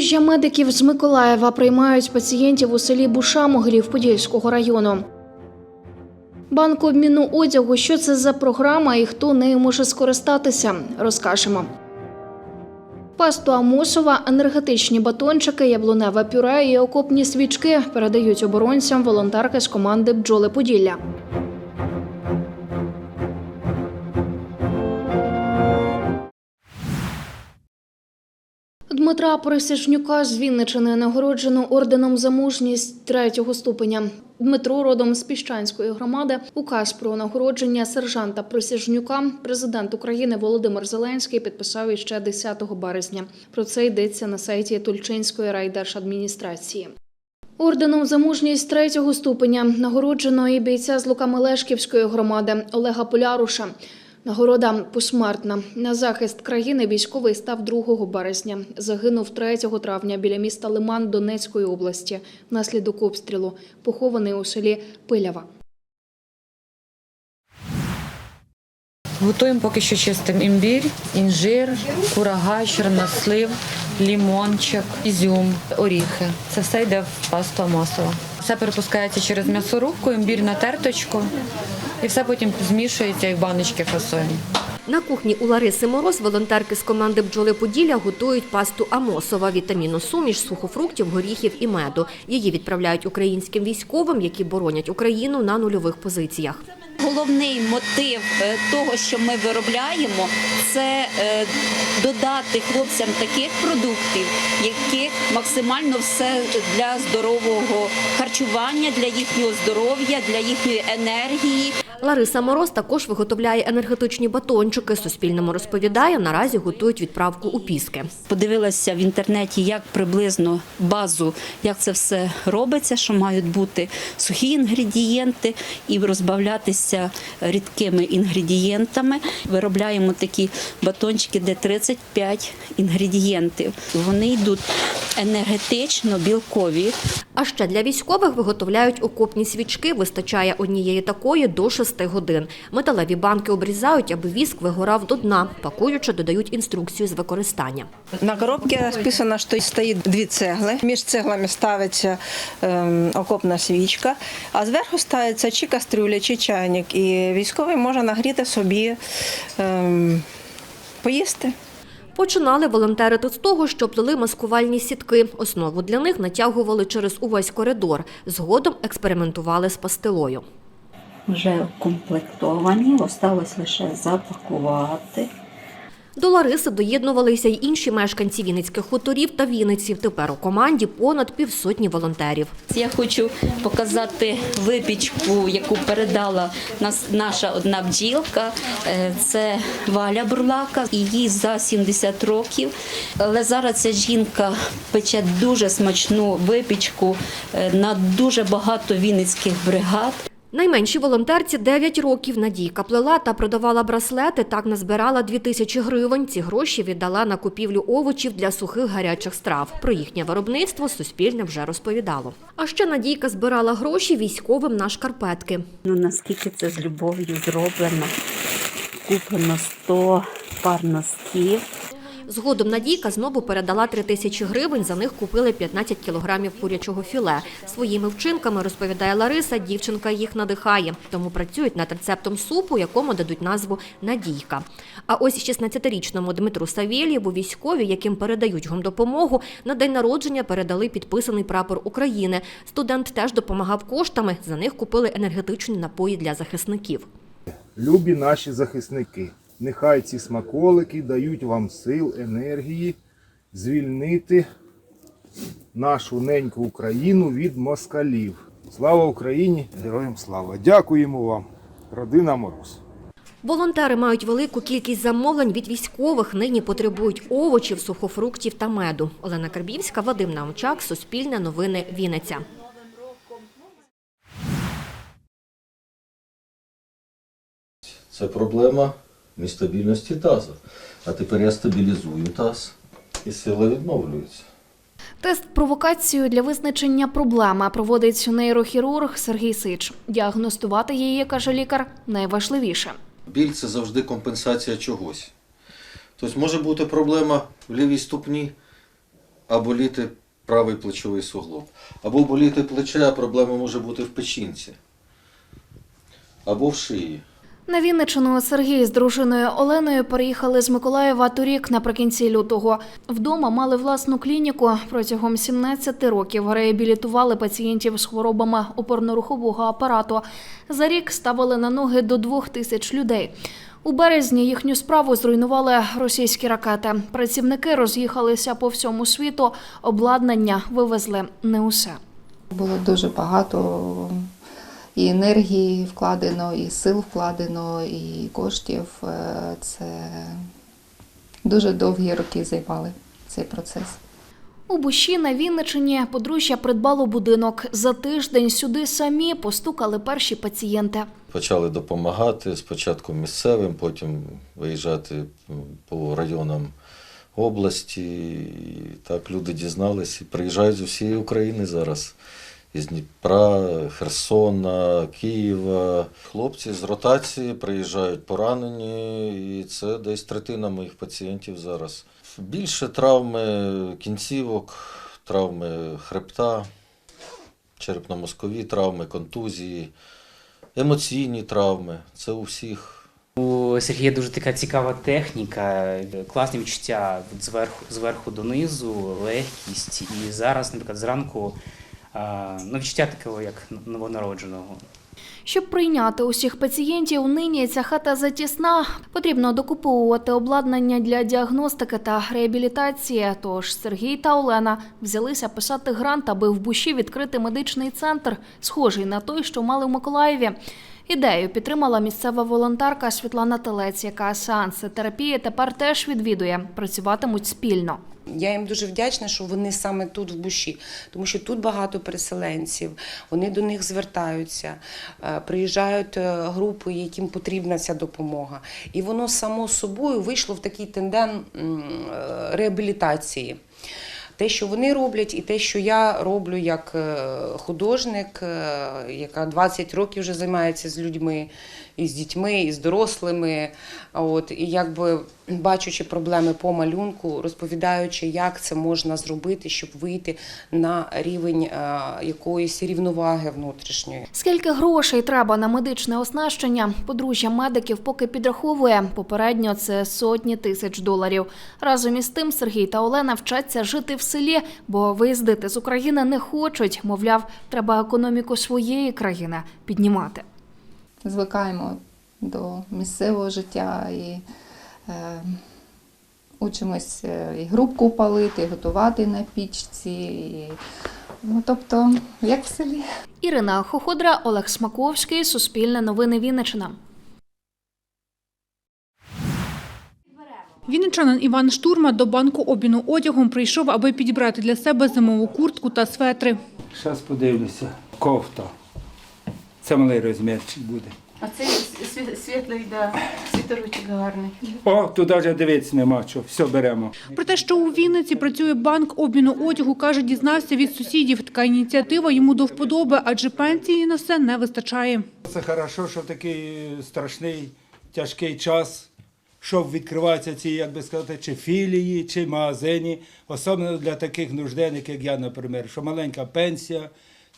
Подружжя медиків з Миколаєва приймають пацієнтів у селі Бушамогрів Подільського району. Банк обміну одягу. Що це за програма і хто нею може скористатися? Розкажемо. Пасту Амосова, енергетичні батончики, яблуневе пюре і окопні свічки передають оборонцям волонтерки з команди Бджоли Поділля. Дмитра Присяжнюка з Вінничини нагороджено орденом за мужність третього ступеня. Дмитро родом з Піщанської громади. Указ про нагородження сержанта Присяжнюка президент України Володимир Зеленський підписав іще 10 березня. Про це йдеться на сайті Тульчинської райдержадміністрації. Орденом за мужність третього ступеня нагороджено і бійця з Лукамелешківської громади Олега Поляруша. Нагорода посмертна. На захист країни військовий став 2 березня. Загинув 3 травня біля міста Лиман Донецької області внаслідок обстрілу, похований у селі Пилява. Готуємо поки що чистим імбір, інжир, курага, чорнослив, лімончик, ізюм, оріхи. Це все йде в пасту амосова. Все перепускається через м'ясорубку, імбір на терточку, і все потім змішується і в баночки фасуємо. На кухні у Лариси Мороз волонтерки з команди бджоли Поділля готують пасту Амосова, вітамінну суміш, сухофруктів, горіхів і меду. Її відправляють українським військовим, які боронять Україну на нульових позиціях. Головний мотив е, того, що ми виробляємо, це е, додати хлопцям таких продуктів, яких максимально все для здорового харчування, для їхнього здоров'я, для їхньої енергії. Лариса Мороз також виготовляє енергетичні батончики. Суспільному розповідає, наразі готують відправку у Піски. Подивилася в інтернеті, як приблизно базу, як це все робиться, що мають бути сухі інгредієнти і розбавлятися рідкими інгредієнтами. Виробляємо такі батончики, де 35 інгредієнтів. Вони йдуть енергетично білкові. А ще для військових виготовляють окопні свічки. Вистачає однієї такої до 6 годин. Металеві банки обрізають, аби віск вигорав до дна. Пакуючи, додають інструкцію з використання. На коробке расписано, что стоит дві цегли. Між цеглами ставиться ем, окопна свічка, а зверху ставиться чи кастрюля, чи чайник. І військовий може нагріти собі ем, поїсти. Починали волонтерити з того, що плели маскувальні сітки. Основу для них натягували через увесь коридор. Згодом експериментували з пастилою. Вже укомплектовані, осталось лише запакувати. До Лариси доєднувалися й інші мешканці Вінницьких хуторів та Вінниці. Тепер у команді понад півсотні волонтерів. Я хочу показати випічку, яку передала нас наша одна бджілка. Е, Це Валя Бурлака. Їй за 70 років. Але зараз ця жінка пече дуже смачну випічку е, на дуже багато вінницьких бригад. Найменшій волонтерці 9 років. Надійка плела та продавала браслети. Так назбирала 2 тисячі гривень. Ці гроші віддала на купівлю овочів для сухих гарячих страв. Про їхнє виробництво Суспільне вже розповідало. А ще Надійка збирала гроші військовим на шкарпетки. Ну наскільки це з любов'ю зроблено. Куплено 100 пар носків. Згодом Надійка знову передала 3 тисячі гривень. За них купили 15 кілограмів курячого філе. Своїми вчинками, розповідає Лариса, дівчинка їх надихає. Тому працюють над рецептом супу, якому дадуть назву Надійка. А ось 16-річному Дмитру Савєлєву військові, яким передають гумдопомогу, на день народження передали підписаний прапор України. Студент теж допомагав коштами. За них купили енергетичні напої для захисників. Любі наші захисники, нехай ці смаколики дають вам сил, енергії звільнити нашу неньку Україну від москалів. Слава Україні! Героям слава! Дякуємо вам, родина Мороз! Волонтери мають велику кількість замовлень від військових. Нині потребують овочів, сухофруктів та меду. Олена Карбівська, Вадим Наумчак, Суспільне новини, Вінниця. Це проблема нестабільності тазу. А тепер я стабілізую таз і сила відновлюється. Тест провокацію для визначення проблеми проводить нейрохірург Сергій Сич. Діагностувати її, каже лікар, найважливіше. Біль це завжди компенсація чогось. Тобто може бути проблема в лівій ступні, а боліти правий плечовий суглоб. Або боліти плече, а проблема може бути в печінці. Або в шиї. На Вінниччину Сергій з дружиною Оленою переїхали з Миколаєва торік наприкінці лютого. Вдома мали власну клініку. Протягом 17 років реабілітували пацієнтів з хворобами опорно-рухового апарату. За рік ставили на ноги до двох тисяч людей. У березні їхню справу зруйнували російські ракети. Працівники роз'їхалися по всьому світу. Обладнання вивезли не усе. Було дуже багато і енергії вкладено, і сил вкладено, і коштів. Е, Це дуже довгі роки займали цей процес. У Бущі на Вінничині подружжя придбало будинок. За тиждень сюди самі постукали перші пацієнти. Почали допомагати спочатку місцевим, потім виїжджати по районам області. І так люди дізналися і приїжджають з усієї України зараз. Із Дніпра, Херсона, Києва. Хлопці з ротації приїжджають поранені, і це десь третина моїх пацієнтів зараз. Більше травми кінцівок, травми хребта, черепно-мозкові травми, контузії, емоційні травми. Це у всіх. У Сергія дуже така цікава техніка, класні відчуття зверху, зверху донизу, легкість. І зараз, наприклад, зранку а, ну, такого, як новонародженого. Щоб прийняти усіх пацієнтів, нині ця хата затісна. Потрібно докуповувати обладнання для діагностики та реабілітації. Тож Сергій та Олена взялися писати грант, аби в буші відкрити медичний центр, схожий на той, що мали в Миколаєві. Ідею підтримала місцева волонтерка Світлана Телець, яка сеанси терапії тепер теж відвідує. Працюватимуть спільно. Я їм дуже вдячна, що вони саме тут в Буші, тому що тут багато переселенців, вони до них звертаються, е, приїжджають е, групи, яким потрібна ця допомога. І воно само собою вийшло в такий тенден е, реабілітації. Те, що вони роблять, і те, що я роблю як е, художник, е, яка 20 років вже займається з людьми, і з дітьми, і з дорослими. От, і якби бачучи проблеми по малюнку, розповідаючи, як це можна зробити, щоб вийти на рівень е, якоїсь рівноваги внутрішньої. Скільки грошей треба на медичне оснащення, подружжя медиків поки підраховує. Попередньо це сотні тисяч доларів. Разом із тим Сергій та Олена вчаться жити в селі, бо виїздити з України не хочуть. Мовляв, треба економіку своєї країни піднімати. Звикаємо до місцевого життя і учимось е, і грубку палити, і готувати на пічці. І, ну, тобто, як в селі. Ірина Хоходра, Олег Смаковський, Суспільне новини Вінниччина. Вінничанин Іван Штурма до банку обміну одягом прийшов, аби підібрати для себе зимову куртку та светри. Зараз подивлюся. Кофта. Це малий розмірчик буде. А це світлий, да, світоручик гарний. О, тут навіть дивитися нема що. Все беремо. Про те, що у Вінниці працює банк обміну одягу, каже, дізнався від сусідів. Така ініціатива йому до вподоби, адже пенсії на все не вистачає. Це хорошо, що в такий страшний, тяжкий час, щоб відкриваються ці, як би сказати, чи філії, чи магазині, особливо для таких нужденних, як я, наприклад, що маленька пенсія.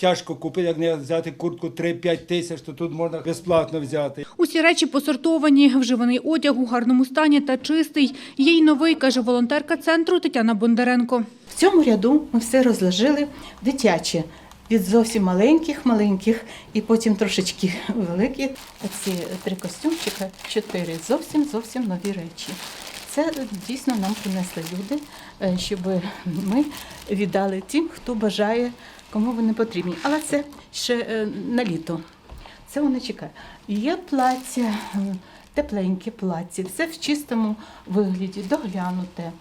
Тяжко купити, як не взяти куртку 3-5 тисяч, то тут можна безплатно взяти. Усі речі посортовані, вживаний одяг у гарному стані та чистий. Є й новий, каже волонтерка центру Тетяна Бондаренко. В цьому ряду ми все розложили дитяче. Від зовсім маленьких, маленьких і потім трошечки великі. Ці три костюмчика, чотири зовсім зовсім нові речі. Це дійсно нам принесли люди, е, щоб ми віддали тим, хто бажає, кому вони потрібні. Але це ще е, на літо. Це вони чекають. Є плаття, тепленькі плаття, все в чистому вигляді, доглянуте,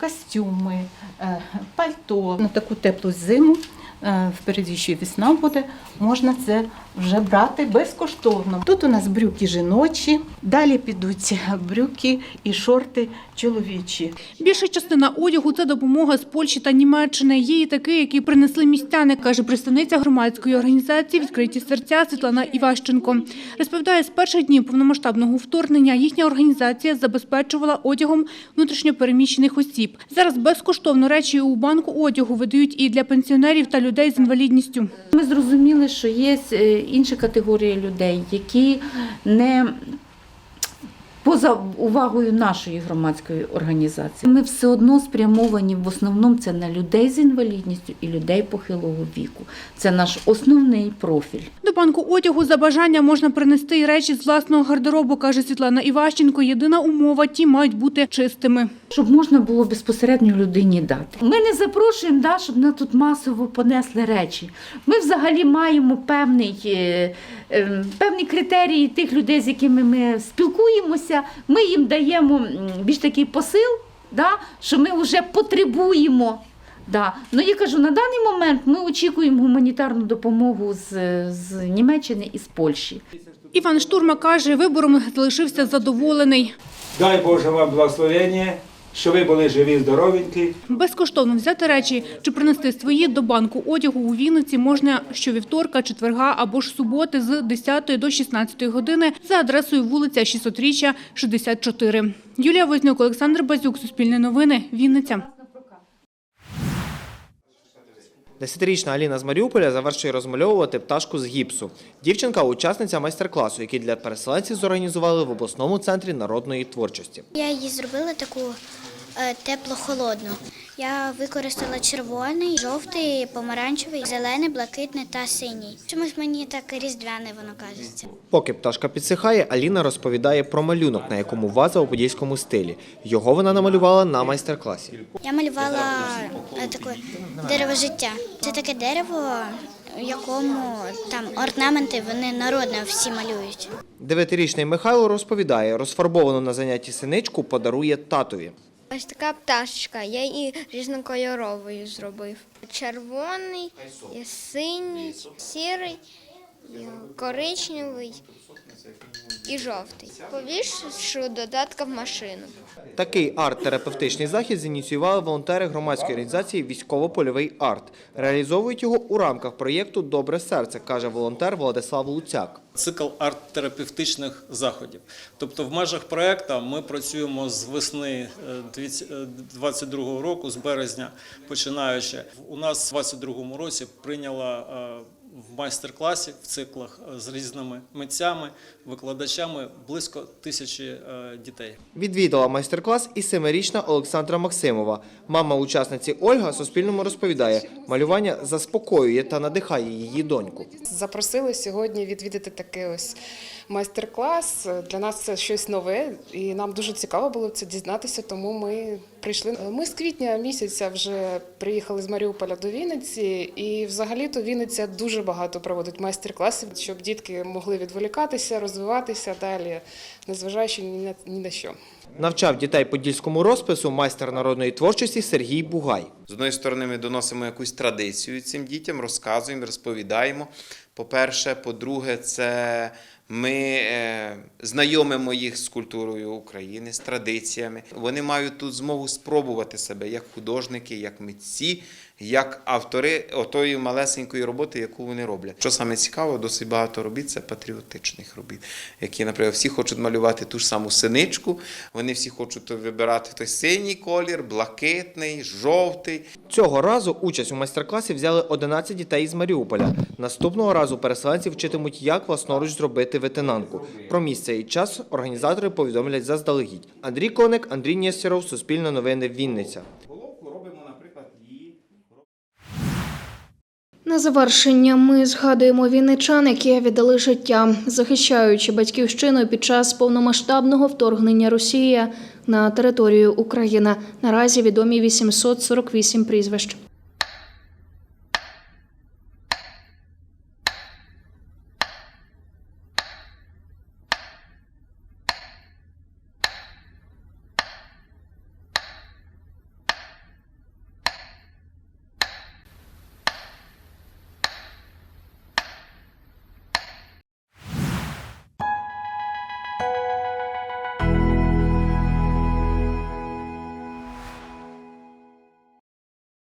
костюми, е, пальто на таку теплу зиму. е, впереді ще весна буде, можна це вже брати безкоштовно. Тут у нас брюки жіночі, далі підуть брюки і шорти чоловічі. Більша частина одягу це допомога з Польщі та Німеччини. Є і такі, які принесли містяни, каже представниця громадської організації Відкриті серця Світлана Іващенко. Розповідає, з перших днів повномасштабного вторгнення їхня організація забезпечувала одягом внутрішньопереміщених осіб. Зараз безкоштовно речі у банку одягу видають і для пенсіонерів та людей з інвалідністю. Ми зрозуміли, що є е, інші категорії людей, які не поза увагою нашої громадської організації. Ми все одно спрямовані в основному це на людей з інвалідністю і людей похилого віку. Це наш основний профіль. До банку одягу за бажання можна принести й речі з власного гардеробу, каже Світлана Іващенко. Єдина умова – ті мають бути чистими. Щоб можна було безпосередньо людині дати. Ми не запрошуємо, да, щоб на тут масово понесли речі. Ми взагалі маємо певний, е, е, певні критерії тих людей, з якими ми спілкуємося. Ми їм даємо більш такий посил, да, що ми вже потребуємо. Да. Ну я кажу, на даний момент ми очікуємо гуманітарну допомогу з, з Німеччини і з Польщі. Іван Штурма каже, вибором залишився задоволений. Дай Боже вам благословення, що ви були живі, здоровенькі. Безкоштовно взяти речі чи принести свої до банку одягу у Вінниці можна щовівторка, четверга або ж суботи з 10 до 16 години за адресою вулиця 600-річчя, 64. Юлія Вознюк, Олександр Базюк, Суспільне новини, Вінниця. Десятирічна Аліна з Маріуполя завершує розмальовувати пташку з гіпсу. Дівчинка – учасниця майстер-класу, який для переселенців зорганізували в обласному центрі народної творчості. Я її зробила таку е, тепло-холодну. Я використала червоний, жовтий, помаранчевий, зелений, блакитний та синій. Чомусь мені так різдвяне воно кажеться. Поки пташка підсихає, Аліна розповідає про малюнок, на якому ваза у подільському стилі. Його вона намалювала на майстер-класі. Я малювала е, таке дерево життя. Це таке дерево, в якому там орнаменти вони народне всі малюють. Дев'ятирічний Михайло розповідає, розфарбовану на занятті синичку подарує татові. Ось така пташечка, я її різнокольоровою зробив. Червоний, синій, сірий, коричневий і жовтий. Повішу додатка в машину. Такий арт-терапевтичний захід зініціювали волонтери громадської організації Військово-польовий арт. Реалізовують його у рамках проєкту Добре серце, каже волонтер Владислав Луцяк. Цикл арт-терапевтичних заходів. Тобто, в межах проекту ми працюємо з весни 2022 року, з березня починаючи. У нас у 2022 році прийняла е, в майстер-класі в циклах е, з різними митцями, викладачами близько тисячі е, дітей. Відвідала майстер-клас і семирічна Олександра Максимова. Мама учасниці Ольга Суспільному розповідає, малювання заспокоює та надихає її доньку. Запросили сьогодні відвідати такий ось майстер-клас. Для нас це щось нове, і нам дуже цікаво було це дізнатися, тому ми прийшли. Ми з квітня місяця вже приїхали з Маріуполя до Вінниці, і взагалі-то Вінниця дуже багато проводить майстер-класів, щоб дітки могли відволікатися, розвиватися далі, незважаючи ні на ні на що. Навчав дітей подільському розпису майстер народної творчості Сергій Бугай. З одної сторони, ми доносимо якусь традицію цим дітям, розказуємо, розповідаємо. По-перше, по-друге, це ми е, знайомимо їх з культурою України, з традиціями. Вони мають тут змогу спробувати себе як художники, як митці, як автори отої малесенької роботи, яку вони роблять. Що саме цікаво, досить багато робіт це патріотичних робіт, які, наприклад, всі хочуть малювати ту ж саму синичку. Вони всі хочуть вибирати той синій колір, блакитний, жовтий. Цього разу участь у майстер-класі взяли 11 дітей з Маріуполя. Наступного разу переселенці вчитимуть, як власноруч зробити ветенанку. Про місце і час організатори повідомлять заздалегідь. Андрій Коник, Андрій Нєстеров, Суспільне новини, Вінниця. На завершення ми згадуємо вінничан, які віддали життя, захищаючи батьківщину під час повномасштабного вторгнення Росії на територію України. Наразі відомі 848 прізвищ.